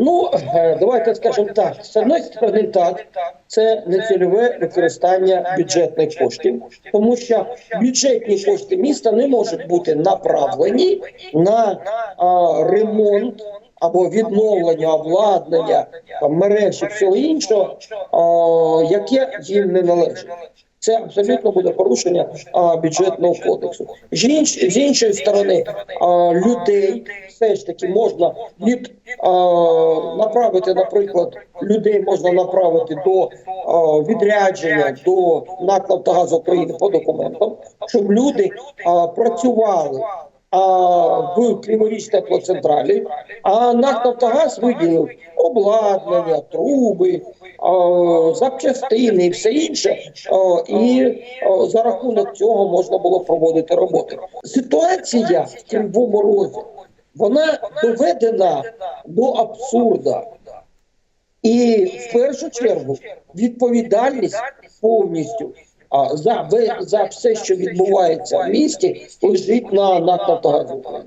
Ну е, давайте скажемо так. З одної сторони, так це нецільове використання бюджетних коштів, тому що бюджетні кошти міста не можуть бути направлені на а, ремонт або відновлення обладнання мереж і всього іншого, а, яке їм не належить. Це абсолютно буде порушення а, бюджетного кодексу. З, інш, з іншої сторони, а, людей все ж таки можна від а, направити, наприклад, людей можна направити до а, відрядження до НАК газу України по документам, щоб люди а, працювали. В Криворіжній теплоцентралі, а НАК «Нафтогаз» виділив обладнання, труби, запчастини і все інше. І за рахунок цього можна було проводити роботи. Ситуація в Кривому Розі вона доведена до абсурда. І в першу чергу відповідальність повністю а, за, за все, що відбувається в місті, лежить на на. України.